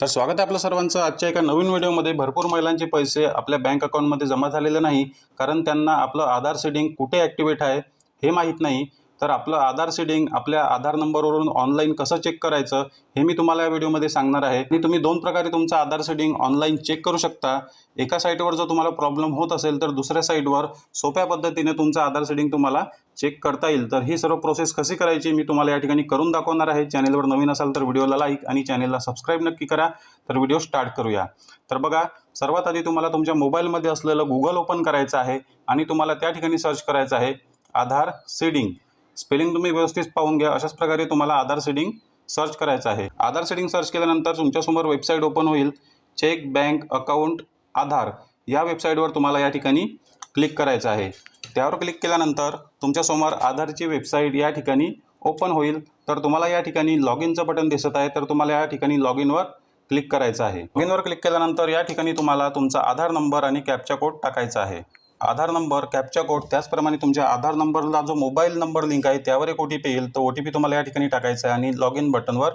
तर स्वागत आहे आपलं सर्वांचं. आजच्या एका नवीन व्हिडिओमध्ये भरपूर महिलांचे पैसे आपल्या बँक अकाउंटमध्ये जमा झालेले नाही कारण त्यांना आपलं आधार सेडिंग कुठे ॲक्टिवेट आहे हे माहीत नाही. तर आपलं आधार सीडिंग आपल्या आधार नंबरवरून ऑनलाईन कसं चेक करायचं हे मी तुम्हाला या व्हिडिओमध्ये सांगणार आहे. आणि तुम्ही दोन प्रकारे तुमचं आधार सीडिंग ऑनलाईन चेक करू शकता. एका साईटवर जर तुम्हाला प्रॉब्लेम होत असेल तर दुसऱ्या साईटवर सोप्या पद्धतीने तुमचं आधार सीडिंग तुम्हाला चेक करता येईल. तर ही सर्व प्रोसेस कशी करायची मी तुम्हाला या ठिकाणी करून दाखवणार आहे. चॅनेलवर नवीन असाल तर व्हिडिओला लाईक आणि चॅनेलला सबस्क्राईब नक्की करा. तर व्हिडिओ स्टार्ट करूया. तर बघा सर्वात आधी तुम्हाला तुमच्या मोबाईलमध्ये असलेलं गुगल ओपन करायचं आहे आणि तुम्हाला त्या ठिकाणी सर्च करायचं आहे आधार सीडिंग स्पेलिंग तुम्ही व्यवस्थित पाहून घ्या. अशाच प्रकारे तुम्हाला आधार सीडिंग सर्च करायचं आहे. आधार सीडिंग सर्च केल्यानंतर तुमच्यासमोर वेबसाईट ओपन होईल. चेक बँक अकाउंट आधार या वेबसाईटवर तुम्हाला या ठिकाणी क्लिक करायचं आहे. त्यावर क्लिक केल्यानंतर तुमच्यासमोर आधारची वेबसाईट या ठिकाणी ओपन होईल. तर तुम्हाला या ठिकाणी लॉग इनचं बटन दिसत आहे. तर तुम्हाला या ठिकाणी लॉग इनवर क्लिक करायचं आहे. लॉग इनवर क्लिक केल्यानंतर या ठिकाणी तुम्हाला तुमचा आधार नंबर आणि कॅपचा कोड टाकायचा आहे. आधार नंबर कॅपचा कोड त्याचप्रमाणे तुमच्या आधार नंबरला जो मोबाईल नंबर लिंक आहे त्यावर एक ओ टी पी येईल. तो ओ टी पी तुम्हाला या ठिकाणी टाकायचा आहे आणि लॉग इन बटनवर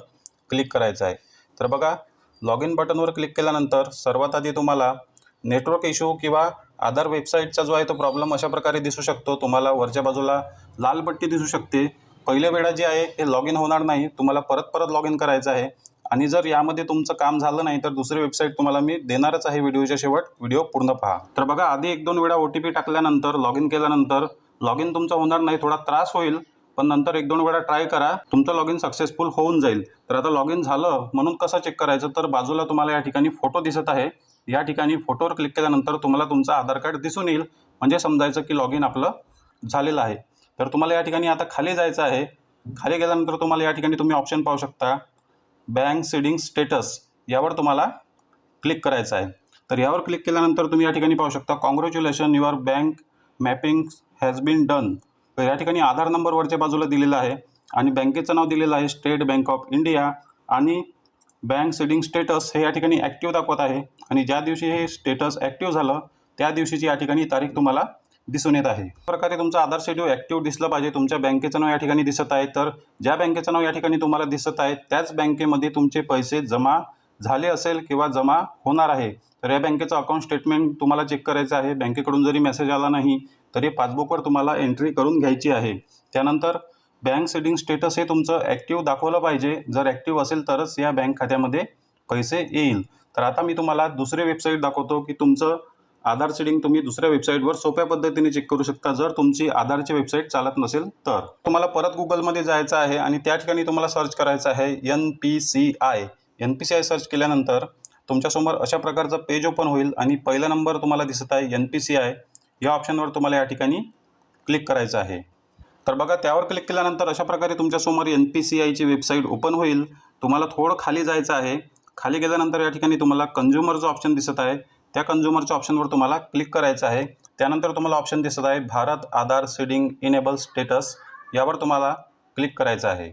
क्लिक करायचं आहे. तर बघा लॉग इन बटनवर क्लिक केल्यानंतर सर्वात आधी तुम्हाला नेटवर्क इश्यू किंवा आधार वेबसाईटचा जो आहे तो प्रॉब्लेम अशा प्रकारे दिसू शकतो. तुम्हाला वरच्या बाजूला लाल पट्टी दिसू शकते. पहिल्या वेळा जे आहे हे लॉग इन होणार नाही. तुम्हाला परत परत लॉग इन करायचं आहे. आणि जर यामध्ये तुमचं काम झालं नाही तर दुसरी वेबसाईट तुम्हाला मी देणारच आहे व्हिडिओच्या शेवट. व्हिडिओ पूर्ण पहा. तर बघा आधी एक दोन वेळा ओ टी पी टाकल्यानंतर लॉग इन केल्यानंतर लॉग इन तुमचं होणार नाही थोडा त्रास होईल पण नंतर एक दोन वेळा ट्राय करा तुमचं लॉग इन सक्सेसफुल होऊन जाईल. तर आता लॉग इन झालं म्हणून कसं चेक करायचं? तर बाजूला तुम्हाला या ठिकाणी फोटो दिसत आहे. या ठिकाणी फोटोवर क्लिक केल्यानंतर तुम्हाला तुमचं आधार कार्ड दिसून येईल. म्हणजे समजायचं की लॉग इन आपलं झालेलं आहे. तर तुम्हाला या ठिकाणी आता खाली जायचं आहे. खाली गेल्यानंतर तुम्हाला या ठिकाणी तुम्ही ऑप्शन पाहू शकता. बँक सीडिंग स्टेटस यावर तुम्हाला क्लिक करायचं आहे. तर यावर क्लिक केल्यानंतर तुम्ही या ठिकाणी पाहू शकता congratulation your bank mapping has been done तर या ठिकाणी आधार नंबरवरच्या बाजूला दिलेला आहे आणि बँकेचं नाव दिलेलं आहे स्टेट बँक ऑफ इंडिया आणि बँक सीडिंग स्टेटस हे या ठिकाणी ॲक्टिव्ह दाखवत आहे. आणि ज्या दिवशी हे स्टेटस ॲक्टिव्ह झालं त्या दिवशीची या ठिकाणी तारीख तुम्हाला दिसून येत आहे. प्रकारे तुमचं आधार शेड्यूल ॲक्टिव्ह दिसलं पाहिजे. तुमच्या बँकेचं नाव या ठिकाणी दिसत आहे. तर ज्या बँकेचं नाव या ठिकाणी तुम्हाला दिसत आहे त्याच बँकेमध्ये तुमचे पैसे जमा झाले असेल किंवा जमा होणार आहे. तर या बँकेचं अकाउंट स्टेटमेंट तुम्हाला चेक करायचं आहे. बँकेकडून जरी मेसेज आला नाही तरी पासबुकवर तुम्हाला एंट्री करून घ्यायची आहे. त्यानंतर बँक सेडिंग स्टेटस हे तुमचं ॲक्टिव्ह दाखवलं पाहिजे. जर ॲक्टिव्ह असेल तरच या बँक खात्यामध्ये पैसे येईल. तर आता मी तुम्हाला दुसरी वेबसाईट दाखवतो की तुमचं आधार सीडिंग तुम्ही दुसऱ्या वेबसाईटवर सोप्या पद्धतीने चेक करू शकता. जर तुमची आधारची वेबसाईट चालत नसेल तर. तुम्हाला परत गुगलमध्ये जायचं आहे आणि त्या ठिकाणी तुम्हाला सर्च करायचं आहे N P C I N P C I search केल्यानंतर तुमच्यासमोर अशा प्रकारचं पेज ओपन होईल आणि पहिला नंबर तुम्हाला दिसत आहे एन पी सी आय या ऑप्शनवर तुम्हाला या ठिकाणी क्लिक करायचं आहे. तर बघा त्यावर क्लिक केल्यानंतर अशा प्रकारे तुमच्यासमोर एन पी सी आयची वेबसाईट ओपन होईल. तुम्हाला थोडं खाली जायचं आहे. खाली गेल्यानंतर या ठिकाणी तुम्हाला कंझ्युमरचं ऑप्शन दिसत आहे. त्या कन्झ्युमरच्या ऑप्शनवर तुम्हाला क्लिक करायचं आहे. त्यानंतर तुम्हाला ऑप्शन दिसत आहे Bharat Aadhaar seeding enable status यावर तुम्हाला क्लिक करायचं आहे.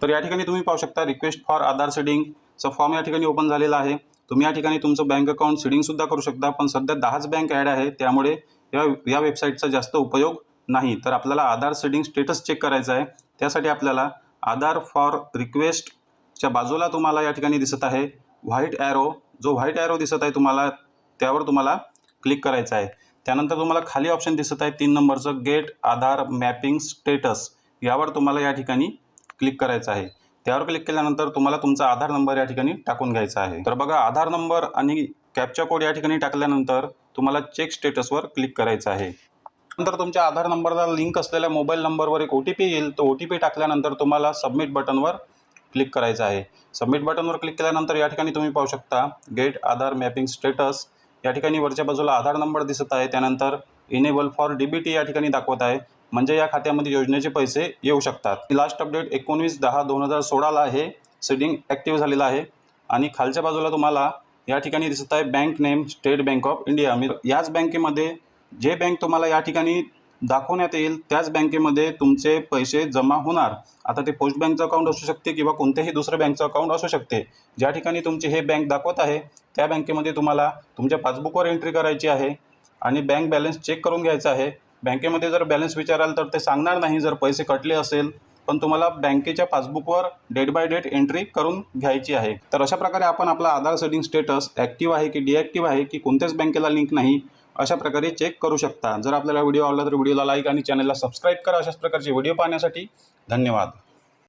तर या ठिकाणी तुम्ही पाहू शकता रिक्वेस्ट फॉर आधार सीडिंगचा फॉर्म या ठिकाणी ओपन झालेला आहे. तुम्ही या ठिकाणी तुमचं बँक अकाउंट सीडिंगसुद्धा करू शकता पण सध्या दहाच बँक ॲड आहे. त्यामुळे या या वेबसाईटचा जास्त उपयोग नाही. तर आपल्याला आधार सीडिंग स्टेटस चेक करायचा आहे. त्यासाठी आपल्याला आधार फॉर रिक्वेस्टच्या बाजूला तुम्हाला या ठिकाणी दिसत आहे. व्हाईट ॲरो जो व्हाईट ॲरो दिसत आहे तुम्हाला त्यावर तुम्हाला क्लिक करायचं आहे. त्यानंतर तुम्हाला खाली ऑप्शन दिसत आहे तीन नंबरचं गेट आधार मॅपिंग स्टेटस यावर तुम्हाला या ठिकाणी क्लिक करायचं आहे. त्यावर क्लिक केल्यानंतर तुम्हाला तुमचा आधार नंबर या ठिकाणी टाकून घ्यायचा आहे. तर बघा आधार नंबर आणि कॅपचा कोड या ठिकाणी टाकल्यानंतर तुम्हाला चेक स्टेटसवर क्लिक करायचं आहे. नंतर तुमच्या आधार नंबरला लिंक असलेल्या मोबाईल नंबरवर एक ओ टी पी येईल. तो ओ टी पी टाकल्यानंतर तुम्हाला सबमिट बटनवर क्लिक करायचं आहे. सबमिट बटनवर क्लिक केल्यानंतर या ठिकाणी तुम्ही पाहू शकता गेट आधार मॅपिंग स्टेटस या ठिकाणी वरच्या बाजूला आधार नंबर दिसत आहे. त्यानंतर enable for D B T या ठिकाणी दाखवत आहे. म्हणजे या खात्यामध्ये योजनेचे पैसे येऊ शकतात. लास्ट अपडेट एकोणवीस दहा दोन हजार सोळाला हे सेडिंग ॲक्टिव्ह झालेलं आहे. आणि खालच्या बाजूला तुम्हाला या ठिकाणी दिसत आहे. Bank name State Bank of India मी याच बँकेमध्ये जे बँक तुम्हाला या ठिकाणी दाखवण्यात येईल. त्याच बँकेमध्ये तुमचे पैसे जमा होणार. आता ते पोस्ट बँकचं अकाउंट असू शकते किंवा कोणत्याही दुसऱ्या बँकचं अकाउंट असू शकते. ज्या ठिकाणी तुमची हे बँक दाखवत आहे त्या बँकेमध्ये तुम्हाला तुमच्या पासबुकवर एंट्री करायची आहे आणि बँक बॅलन्स चेक करून घ्यायचा आहे. बँकेमध्ये जर बॅलन्स विचाराल तर ते सांगणार नाही जर पैसे कटले असेल पण तुम्हाला बँकेच्या पासबुकवर डेट बाय डेट एंट्री करून घ्यायची आहे. तर अशा प्रकारे आपण आपला आधार सेटिंग स्टेटस ॲक्टिव्ह आहे की डिॲक्टिव्ह आहे की कोणत्याच बँकेला लिंक नाही अशा प्रकारे चेक करू शकता. जर आपल्याला व्हिडिओ आवडला तर व्हिडिओला लाईक आणि चॅनलला सबस्क्राईब करा. अशाच प्रकारचे व्हिडिओ पाहण्यासाठी धन्यवाद.